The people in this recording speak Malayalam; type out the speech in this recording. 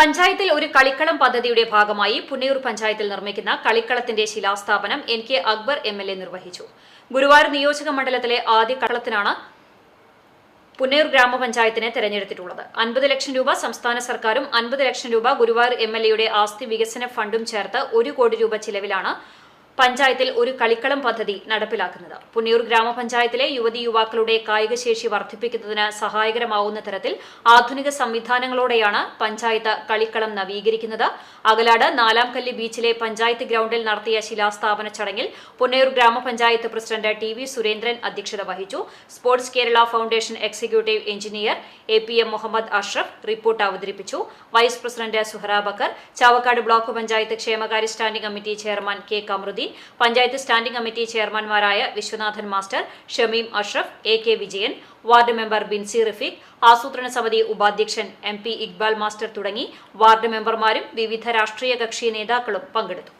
പഞ്ചായത്തിൽ ഒരു കളിക്കളം പദ്ധതിയുടെ ഭാഗമായി പുന്നയൂർ പഞ്ചായത്തിൽ നിർമ്മിക്കുന്ന കളിക്കളത്തിന്റെ ശിലാസ്ഥാപനം N K Akbar M L A നിർവഹിച്ചു. ഗുരുവായൂർ നിയോജക മണ്ഡലത്തിലെ ആദ്യ കളത്തിനാണ് പുന്നയൂർ ഗ്രാമപഞ്ചായത്തിനെ തെരഞ്ഞെടുത്തിട്ടുള്ളത്. അൻപത് ലക്ഷം രൂപ സംസ്ഥാന സർക്കാരും അൻപത് ലക്ഷം രൂപ ഗുരുവായൂർ എം എൽ എയുടെ ആസ്തി വികസന ഫണ്ടും ചേർത്ത് ഒരു കോടി രൂപ ചിലവിലാണ് പഞ്ചായത്തിൽ ഒരു കളിക്കളം പദ്ധതി നടപ്പിലാക്കുന്നത്. പുന്നിയൂർ ഗ്രാമപഞ്ചായത്തിലെ യുവതി യുവാക്കളുടെ കായികശേഷി വർദ്ധിപ്പിക്കുന്നതിന് സഹായകരമാവുന്ന തരത്തിൽ ആധുനിക സംവിധാനങ്ങളോടെയാണ് പഞ്ചായത്ത് കളിക്കളം നവീകരിക്കുന്നത്. അകലാട് നാലാംകല്ലി ബീച്ചിലെ പഞ്ചായത്ത് ഗ്രൌണ്ടിൽ നടത്തിയ ശിലാസ്ഥാപന ചടങ്ങിൽ പുന്നയൂർ ഗ്രാമപഞ്ചായത്ത് പ്രസിഡന്റ് ടി വി സുരേന്ദ്രൻ അധ്യക്ഷത വഹിച്ചു. Sports Kerala foundation executive engineer A P M Muhammad Ashraf report അവതരിപ്പിച്ചു. Vice president Suhara Bakkar Chavakkad block panchayat ക്ഷേമകാര്യ standing committee chairman K Kamaruddin panchayat standing committee ചെയർമാൻമാരായ Viswanathan master Shameem Ashraf A K Vijayan ward member Binsy Rafeeq ആസൂത്രണ സമിതി ഉപാധ്യക്ഷൻ എം പി ഇക്ബാൽ മാസ്റ്റർ തുടങ്ങി വാർഡ് മെമ്പർമാരും വിവിധ രാഷ്ട്രീയ കക്ഷി നേതാക്കളും പങ്കെടുത്തു.